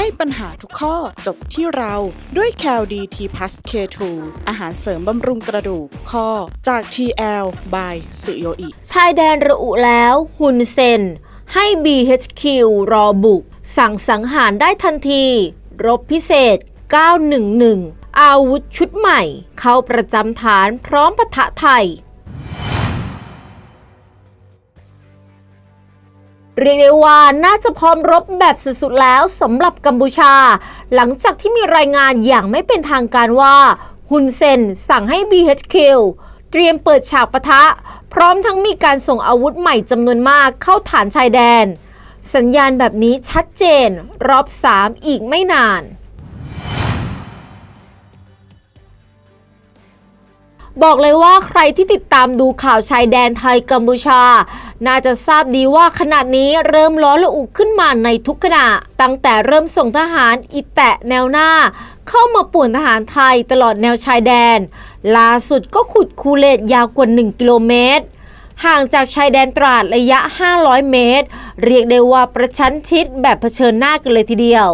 ให้ปัญหาทุกข้อจบที่เราด้วย c a l d t p l u s K2 อาหารเสริมบำรุงกระดูกข้อจาก TL by สุโยอิชายแดนระอุแล้วฮุนเซน ให้ BHQ รอบุก สั่งสังหารได้ทันที รบพิเศษ 911 อาวุธชุดใหม่ เข้าประจำฐานพร้อมปะทะไทย เรียกได้ว่าน่าจะพร้อมรบแบบสุดๆแล้วสำหรับกัมพูชา หลังจากที่มีรายงานอย่างไม่เป็นทางการว่าฮุนเซนสั่งให้ BHQ เตรียมเปิดฉากปะทะ พร้อมทั้งมีการส่งอาวุธใหม่จำนวนมากเข้าฐานชายแดน สัญญาณแบบนี้ชัดเจน รอบ 3 อีกไม่นาน บอกเลยว่าใครที่ติดตามดูข่าวชายแดนไทยกัมพูชา น่าจะทราบดีว่าขณะนี้เริ่มล้อละอุขึ้นมาในทุกขณะ ตั้งแต่เริ่มส่งทหารอิแตะแนวหน้า เข้ามาป่วนทหารไทยตลอดแนวชายแดน ล่าสุดก็ขุดคูเลตยาวกว่า 1 กิโลเมตร ห่างจากชายแดนตราดระยะ 500 เมตร เรียกได้ว่าประชันชิดแบบเผชิญหน้ากันเลยทีเดียว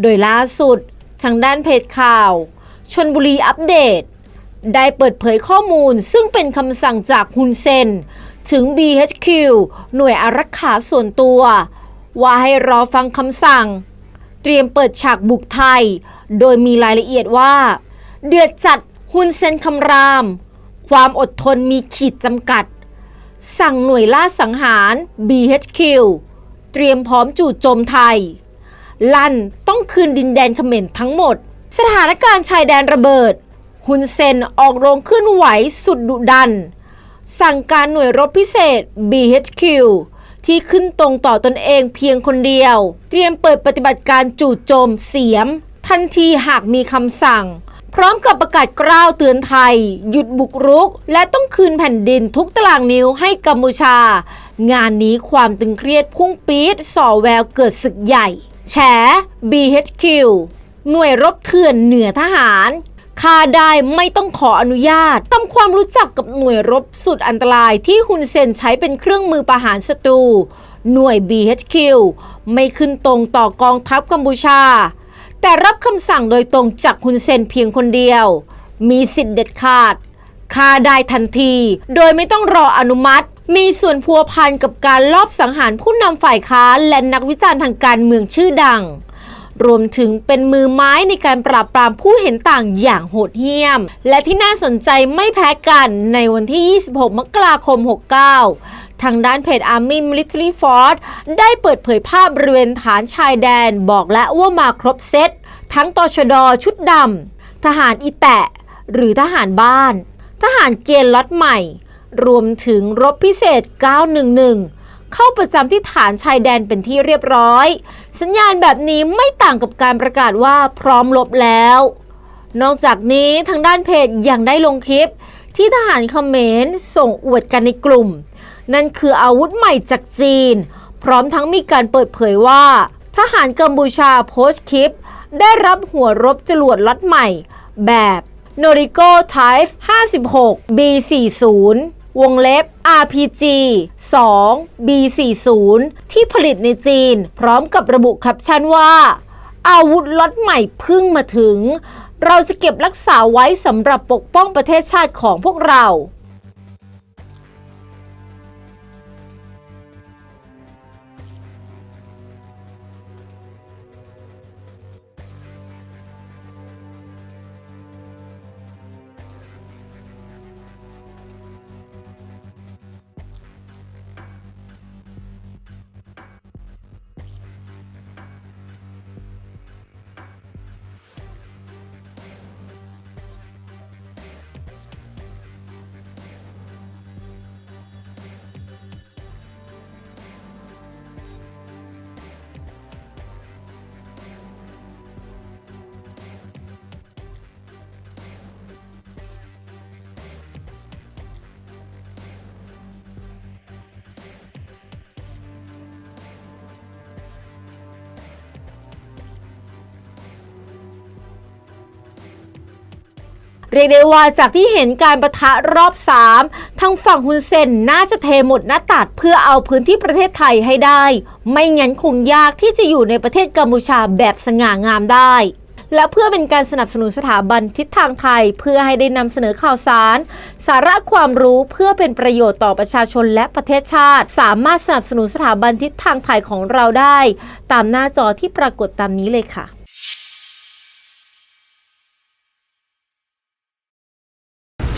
โดยล่าสุดทางด้านเพจข่าวชนบุรีอัปเดต ได้เปิดเผยข้อมูลซึ่งเป็นคำสั่งจากฮุนเซน ถึง BHQ หน่วยอารักขาส่วนตัว ว่าให้รอฟังคำสั่ง เตรียมเปิดฉากบุกไทย โดยมีรายละเอียดว่า เดือดจัดฮุนเซนคำราม ความอดทนมีขีดจำกัด สั่งหน่วยล่าสังหาร BHQ เตรียมพร้อมจู่โจมไทย ลั่นต้องคืนดินแดนเขมรทั้งหมด สถานการณ์ชายแดนระเบิด ฮุนเซนออกโรงเคลื่อนไหวสุดดุดัน สั่งการหน่วยรบพิเศษ BHQ ที่ขึ้นตรงต่อตนเองเพียงคนเดียว เตรียมเปิดปฏิบัติการจู่โจมเสียม ทันทีหากมีคำสั่ง พร้อมกับประกาศกล้าวเตือนไทย หยุดบุกรุก และต้องคืนแผ่นดินทุกตารางนิ้วให้กัมพูชา งานนี้ความตึงเครียดพุ่งปี๊ดส่อแววเกิดศึกใหญ่ แฉ BHQ หน่วยรบเถื่อนเหนือทหาร ฆ่าได้ไม่ต้องขออนุญาตทำความรู้จักกับหน่วยรบสุดอันตรายที่ฮุนเซนใช้เป็นเครื่องมือประหารศัตรูหน่วย BHQ ไม่ขึ้นตรงต่อกองทัพกัมพูชา แต่รับคำสั่งโดยตรงจากฮุนเซนเพียงคนเดียว มีสิทธิ์เด็ดขาดฆ่าได้ทันที โดยไม่ต้องรออนุมัติ มีส่วนพัวพันกับการลอบสังหารผู้นำฝ่ายค้านและนักวิจารณ์ทางการเมืองชื่อดัง รวมถึงเป็นมือไม้ในการปราบปรามผู้เห็นต่างอย่างโหดเหี้ยม และที่น่าสนใจไม่แพ้กันในวันที่ 26 มกราคม 69 ทางด้านเพจ Army Military Force ได้เปิดเผยภาพบริเวณฐานชายแดนบอกและว่ามาครบเซตทั้งตชดชุดดำทหารอีแตะ หรือทหารบ้าน ทหารเกณฑ์ล็อตใหม่ รวมถึงรบพิเศษ 911 เข้าประจำที่ฐานชายแดนเป็นที่เรียบร้อย สัญญาณแบบนี้ไม่ต่างกับการประกาศว่าพร้อมรบแล้ว นอกจากนี้ทางด้านเพจยังได้ลงคลิป ที่ทหารเขมรส่งอวดกันในกลุ่ม นั่นคืออาวุธใหม่จากจีน พร้อมทั้งมีการเปิดเผยว่า ทหารกัมพูชาโพสต์คลิป ได้รับหัวรบจรวดล็อตใหม่ แบบ n o r i c o Type 56 B40 วงเล็บ RPG 2 B40 ที่ผลิตในจีน พร้อมกับระบุแคปชั่นว่า อาวุธล็อตใหม่พึ่งมาถึง เราจะเก็บรักษาไว้สำหรับปกป้องประเทศชาติของพวกเรา เรียกได้ว่าจากที่เห็นการประทะรอบ 3 ทางฝั่งฮุนเซนน่าจะเทหมดหน้าตัดเพื่อเอาพื้นที่ประเทศไทยให้ได้ ไม่งั้นคงยากที่จะอยู่ในประเทศกัมพูชาแบบสง่างามได้ และเพื่อเป็นการสนับสนุนสถาบันทิศทางไทย เพื่อให้ได้นำเสนอข่าวสาร สาระความรู้เพื่อเป็นประโยชน์ต่อประชาชนและประเทศชาติ สามารถสนับสนุนสถาบันทิศทางไทยของเราได้ ตามหน้าจอที่ปรากฏตามนี้เลยค่ะ